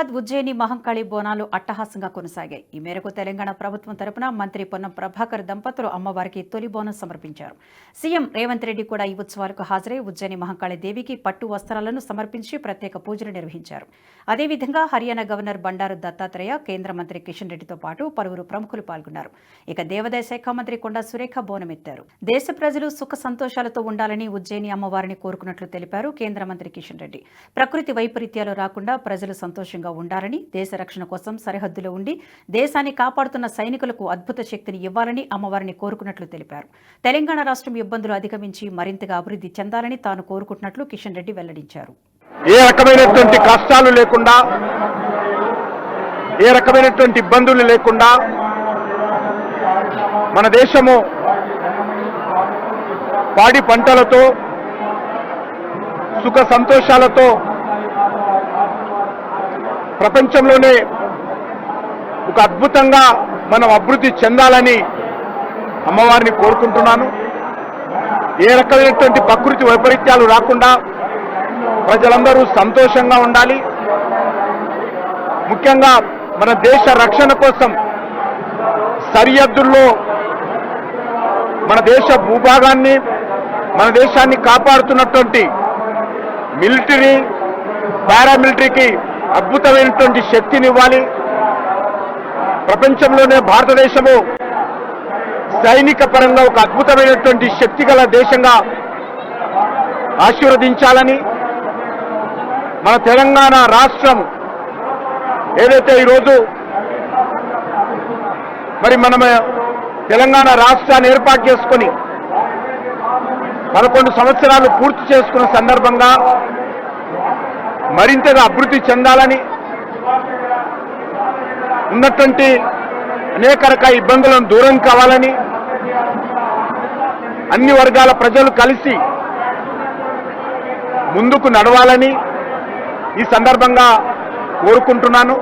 హైదరాబాద్ ఉజ్జయిని మహంకాళి బోనాలు అట్టహాసంగా కొనసాగాయి. ఈ మేరకు తెలంగాణ ప్రభుత్వం తరపున మంత్రి పొన్నం ప్రభాకర్ దంపతులు అమ్మవారికి తొలి బోనం సమర్పించారు. సీఎం రేవంత్ రెడ్డి కూడా ఈ ఉత్సవాలకు హాజరై ఉజ్జయిని మహంకాళి దేవికి పట్టు వస్త్రాలను సమర్పించి ప్రత్యేక పూజలు నిర్వహించారు. అదేవిధంగా హర్యానా గవర్నర్ బండారు దత్తాత్రేయ కేంద్ర మంత్రి కిషన్ రెడ్డితో పాటు పలువురు ప్రముఖులు పాల్గొన్నారు. ఇక దేవాదాయ శాఖ మంత్రి కొండా సురేఖ బోనమెత్తారు. దేశ ప్రజలు సుఖ సంతోషాలతో ఉండాలని ఉజ్జయిని అమ్మవారిని కోరుకున్నట్లు తెలిపారు కేంద్ర మంత్రి కిషన్ రెడ్డి. ప్రకృతి వైపరీత్యాలు రాకుండా ప్రజలు సంతోషంగా ఉండాలని దేశ రక్షణ కోసం సరిహద్దులో ఉండి దేశాన్ని కాపాడుతున్న సైనికులకు అద్భుత శక్తిని ఇవ్వాలని అమ్మవారిని కోరుకున్నట్లు తెలిపారు. తెలంగాణ రాష్ట్రం ఇబ్బందులు అధిగమించి మరింతగా అభివృద్ధి చెందాలని తాను కోరుకుంటున్నట్లు కిషన్ రెడ్డి వెల్లడించారు. ఏ రకమైనటువంటి కష్టాలు లేకుండా ఏ రకమైనటువంటి ఇబ్బందులు లేకుండా మన దేశము పాడి పంటలతో సుఖ సంతోషాలతో ప్రపంచంలోనే ఒక అద్భుతంగా మనం అభివృద్ధి చెందాలని అమ్మవారిని కోరుకుంటున్నాను. ఏ రకమైనటువంటి ప్రకృతి వైపరీత్యాలు రాకుండా ప్రజలందరూ సంతోషంగా ఉండాలి. ముఖ్యంగా మన దేశ రక్షణ కోసం సరిహద్దుల్లో మన దేశ భూభాగాన్ని మన దేశాన్ని కాపాడుతున్నటువంటి మిలిటరీ పారామిలిటరీకి అద్భుతమైనటువంటి శక్తిని ఇవ్వాలి ప్రపంచంలోనే భారతదేశము సైనిక పరంగా ఒక అద్భుతమైనటువంటి శక్తి గల దేశంగా ఆశీర్వదించాలని మన తెలంగాణ రాష్ట్రం ఏదైతే ఈరోజు మరి మనం తెలంగాణ రాష్ట్రాన్ని ఏర్పాటు చేసుకొని పదకొండు సంవత్సరాలు పూర్తి చేసుకున్న సందర్భంగా మరింతగా అభివృద్ధి చెందాలని ఉన్నటువంటి అనేక రకాల ఇబ్బందులను దూరం కావాలని అన్ని వర్గాల ప్రజలు కలిసి ముందుకు నడవాలని ఈ సందర్భంగా కోరుకుంటున్నాను.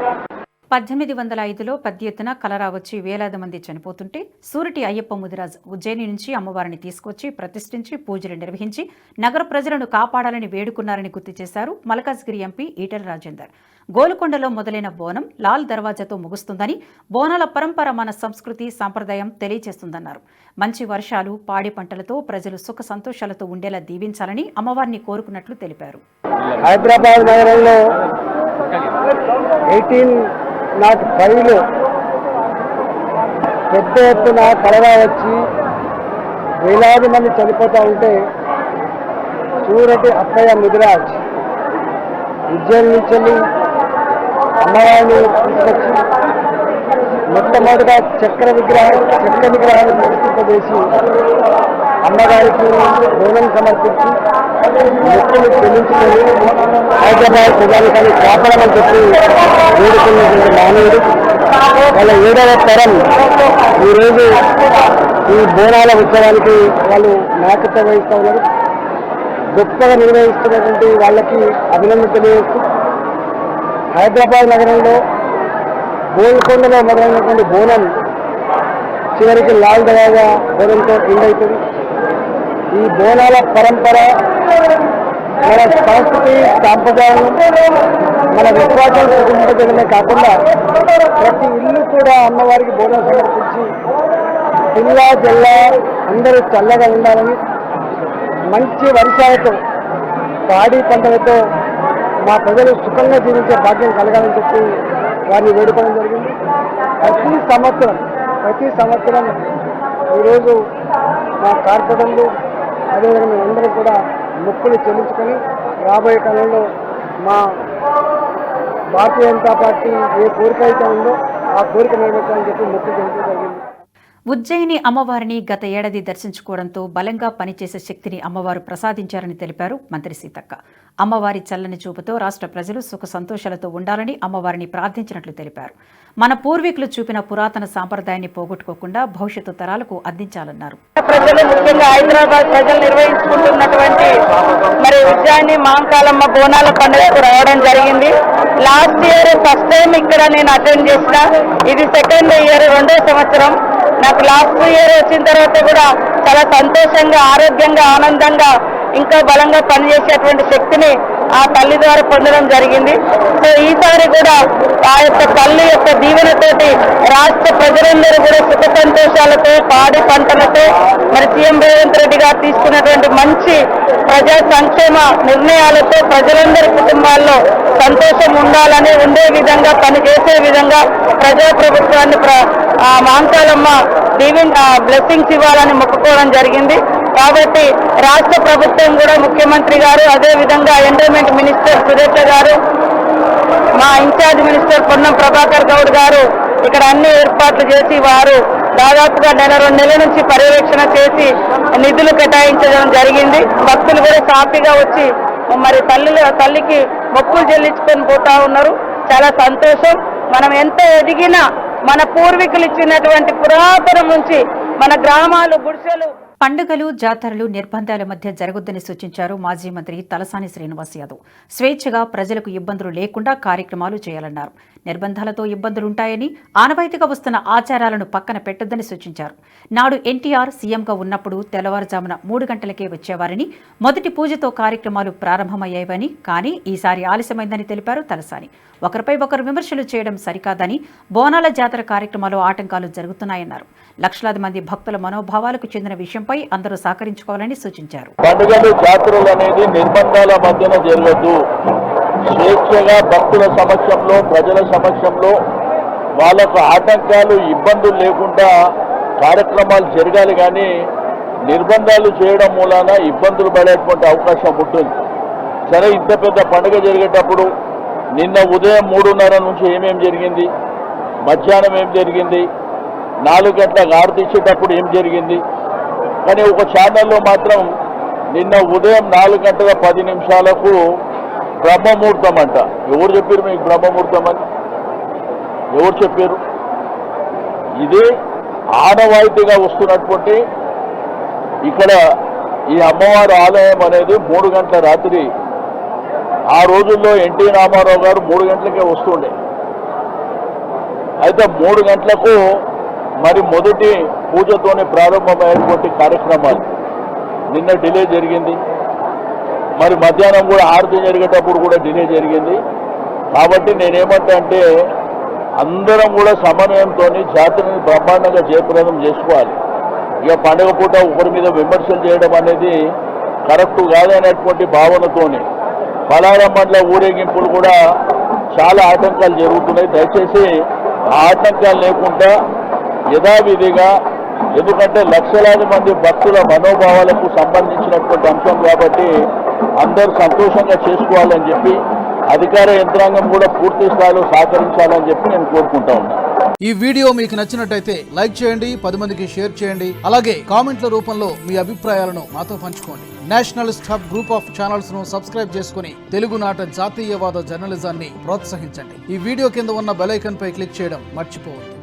పద్దెనిమిది వందల ఐదులో పెద్ద ఎత్తున కలరా వచ్చి వేలాది మంది చనిపోతుంటే సూరిటి అయ్యప్ప ముదిరాజ్ ఉజ్జయిని నుంచి అమ్మవారిని తీసుకొచ్చి ప్రతిష్ఠించి పూజలు నిర్వహించి నగర ప్రజలను కాపాడాలని వేడుకున్నారని గుర్తు చేశారు మలకాజ్గిరి ఎంపీ ఈటల రాజేందర్. గోల్కొండలో మొదలైన బోనం లాల్ దర్వాజాతో ముగుస్తుందని బోనాల పరంపర మన సంస్కృతి సాంప్రదాయం తెలియజేస్తుందన్నారు మంచి వర్షాలు పాడి పంటలతో ప్రజలు సుఖ సంతోషాలతో ఉండేలా దీవించాలని అమ్మవారిని కోరుకున్నట్లు తెలిపారు. హైదరాబాద్ నగరంలో ఎయిటీన్ నాకు ఫైలు. పెద్ద ఎత్తున కలరా వచ్చి వేలాది మంది చనిపోతూ ఉంటే సూరటి అక్కయ్య ముదిరాజ్ ఉజ్జయిని నుంచి అమ్మవారిని తీసుకొచ్చి మొట్టమొదటిగా చక్ర విగ్రహం చక్ర విగ్రహాన్ని ప్రతిష్ఠింపజేసి అమ్మగారికి బోనం సమర్పించి మొక్కులు చెల్లించుకొని హైదరాబాద్ ప్రజానికాన్ని కాపాడమని చెప్పి వేడుకున్నటువంటి మానవుడు. వాళ్ళ ఏడవ తరం ఈరోజు ఈ బోనాల ఉత్సవానికి వాళ్ళు నాయకత్వం వహిస్తూ ఉన్నారు. గొప్పగా నిర్వహిస్తున్నటువంటి వాళ్ళకి అభినందన తెలియజేస్తూ హైదరాబాద్ నగరంలో గోల్కొండలో మొదలైనటువంటి బోనం చివరికి లాల్ దవాగా బోనంతో ఎండ్ అవుతుంది. ఈ బోనాల పరంపర మన సంస్కృతి సాంప్రదాయం మన విశ్వాసం చూపించడమే కాకుండా ప్రతి ఇల్లు కూడా అమ్మవారికి బోనం సమర్పించి జిల్లా జిల్లా అందరూ చల్లగా ఉండాలని మంచి వరిసాయతో పాడి పంటలతో మా ప్రజలు సుఖంగా జీవించే భాగ్యం కలగాలని చెప్పి వారిని వేడుకోవడం జరిగింది. ప్రతి సంవత్సరం ప్రతి సంవత్సరం ఈరోజు మా కార్పొరేటర్లు అదేవిధంగా మేమందరం కూడా మొక్కులు చెల్లించుకొని రాబోయే కాలంలో మా భారతీయ జనతా పార్టీ ఏ కోరిక అయితే ఉందో ఆ కోరిక నెరవేర్చాలని చెప్పి మొక్కులు చెల్లించడం జరిగింది. ఉజ్జయిని అమ్మవారిని గత ఏడాది దర్శించుకోవడంతో బలంగా పనిచేసే శక్తిని అమ్మవారు ప్రసాదించారని తెలిపారు మంత్రి సీతక్క. అమ్మవారి చల్లని చూపుతో రాష్ట్ర ప్రజలు సుఖ సంతోషాలతో ఉండాలని అమ్మవారిని ప్రార్థించినట్లు తెలిపారు. మన పూర్వీకులు చూపిన పురాతన సాంప్రదాయాన్ని పోగొట్టుకోకుండా భవిష్యత్తు తరాలకు అందించాలన్నారు. ప్రజలు ముఖ్యంగా హైదరాబాద్ ప్రజలు నిర్వహించుకుంటున్నటువంటి మరి ఉజ్జాయిని మాంకాలమ్మ బోనాల పండుగకు రావడం జరిగింది. లాస్ట్ ఇయర్ ఫస్ట్ టైం ఇక్కడ నేను అటెండ్ చేసిన. ఇది సెకండ్ ఇయర్ రెండో సంవత్సరం. నాకు లాస్ట్ ఇయర్ వచ్చిన తర్వాత కూడా చాలా సంతోషంగా ఆరోగ్యంగా ఆనందంగా ఇంకా బలంగా పనిచేసేటువంటి శక్తిని ఆ తల్లి ద్వారా పొందడం జరిగింది. సో ఈసారి కూడా ఆ యొక్క తల్లి యొక్క దీవెనతోటి రాష్ట్ర ప్రజలందరూ కూడా సుఖ సంతోషాలతో పాడి పంటలతో మరి సీఎం రేవంత్ రెడ్డి గారు తీసుకున్నటువంటి మంచి ప్రజా సంక్షేమ నిర్ణయాలతో ప్రజలందరి కుటుంబాల్లో సంతోషం ఉండాలని ఉండే విధంగా పనిచేసే విధంగా ప్రజా ప్రభుత్వాన్ని ప్ర- ఆ మాంకాలమ్మ దీవెన్ బ్లెస్సింగ్స్ ఇవ్వాలని మొక్కుకోవడం జరిగింది. కాబట్టి రాష్ట్ర ప్రభుత్వం కూడా ముఖ్యమంత్రి గారు అదే విధంగా ఎండోమెంట్ మినిస్టర్ సురేఖ గారు మా ఇన్ఛార్జ్ మినిస్టర్ పొన్నం ప్రభాకర్ గౌడ్ గారు ఇక్కడ అన్ని ఏర్పాట్లు చేసి వారు దాదాపుగా నెల రెండు నెలల నుంచి పర్యవేక్షణ చేసి నిధులు కేటాయించడం జరిగింది. భక్తులు కూడా సాఫీగా వచ్చి మరి తల్లి తల్లికి మొక్కులు చెల్లించుకొని పోతా ఉన్నారు. చాలా సంతోషం. మనం ఎంత ఎదిగినా మన పూర్వీకులు ఇచ్చినటువంటి పురాతనం నుంచి మన గ్రామాలు గుడిసెలు పండుగలు జాతరలు నిర్బంధాల మధ్య జరగొద్దని సూచించారు మాజీ మంత్రి తలసాని శ్రీనివాస్ యాదవ్. స్వేచ్ఛగా ప్రజలకు ఇబ్బందులు లేకుండా కార్యక్రమాలు చేయాలన్నారు. నిర్బంధాలతో ఇబ్బందులుంటాయని ఆనవాయితీగా వస్తున్న ఆచారాలను పక్కన పెట్టొద్దని సూచించారు. నాడు ఎన్టీఆర్ సీఎంగా ఉన్నప్పుడు తెల్లవారుజామున మూడు గంటలకే వచ్చేవారని మొదటి పూజతో కార్యక్రమాలు ప్రారంభమయ్యాయని కానీ ఈసారి ఆలస్యమైందని తెలిపారు తలసాని. ఒకరిపై ఒకరు విమర్శలు చేయడం సరికాదని బోనాల జాతర కార్యక్రమాలు ఆటంకాలు జరుగుతున్నాయన్నారు. లక్షలాది మంది భక్తుల మనోభావాలకు చెందిన విషయం విషయంపై అందరూ సహకరించుకోవాలని సూచించారు. పండుగలు జాతరలు అనేది నిర్బంధాల మధ్యన జరగద్దు. స్వేచ్ఛగా భక్తుల సమక్షంలో ప్రజల సమక్షంలో వాళ్ళకు ఆటంకాలు ఇబ్బందులు లేకుండా కార్యక్రమాలు జరగాలి కానీ నిర్బంధాలు చేయడం మూలాన ఇబ్బందులు పడేటువంటి అవకాశం ఉంటుంది. సరే ఇంత పెద్ద పండుగ జరిగేటప్పుడు నిన్న ఉదయం మూడున్నర నుంచి ఏమేం జరిగింది? మధ్యాహ్నం ఏం జరిగింది? నాలుగు గంటలకు ఆరతి తీసేటప్పుడు ఏం జరిగింది? కానీ ఒక ఛానల్లో మాత్రం నిన్న ఉదయం నాలుగు గంటల పది నిమిషాలకు బ్రహ్మముహూర్తం అంట ఎవరు చెప్పారు మీకు బ్రహ్మముహూర్తం అని? ఎవరు చెప్పారు ఇది ఆనవాయితీగా వస్తున్నటువంటి ఇక్కడ ఈ అమ్మవారి ఆలయం అనేది మూడు గంటల రాత్రి. ఆ రోజుల్లో ఎన్టీ రామారావు గారు మూడు గంటలకే వస్తుండే. అయితే మూడు గంటలకు మరి మొదటి పూజతోనే ప్రారంభమైనటువంటి కార్యక్రమాలు. నిన్న డిలే జరిగింది. మరి మధ్యాహ్నం కూడా ఆరతి జరిగేటప్పుడు కూడా డిలే జరిగింది. కాబట్టి నేనేమంటా అంటే అందరం కూడా సమన్వయంతో జాతరని బ్రహ్మాండంగా జయప్రదం చేసుకోవాలి. ఇక పండుగ పూట ఒకరి మీద విమర్శలు చేయడం అనేది కరెక్ట్ కాదనేటువంటి భావనతోని పలారం మండల ఊరేగింపులు కూడా చాలా ఆటంకాలు జరుగుతున్నాయి. దయచేసి ఆ ఆటంకాలు లేకుండా యథావిధిగా ఎందుకంటే లక్షలాది మంది భక్తుల మనోభావాలకు సంబంధించినటువంటి అంశం కాబట్టి అందరూ సంతోషంగా చేసుకోవాలని చెప్పి అధికార యంత్రాంగం కూడా పూర్తి స్థాయిలో సహకరించాలని చెప్పి నేను కోరుకుంటా ఉన్నాను ఈ వీడియో మీకు నచ్చినట్టయితే లైక్ చేయండి పది మందికి షేర్ చేయండి అలాగే కామెంట్ల రూపంలో మీ అభిప్రాయాలను మాతో పంచుకోండి. నేషనలిస్ట్ హబ్ గ్రూప్ ఆఫ్ ఛానల్స్ను సబ్స్క్రైబ్ చేసుకుని తెలుగునాట జాతీయవాద జర్నలిజాన్ని ప్రోత్సహించండి. ఈ వీడియో కింద ఉన్న బెలైకన్ పై క్లిక్ చేయడం మర్చిపోవద్దు.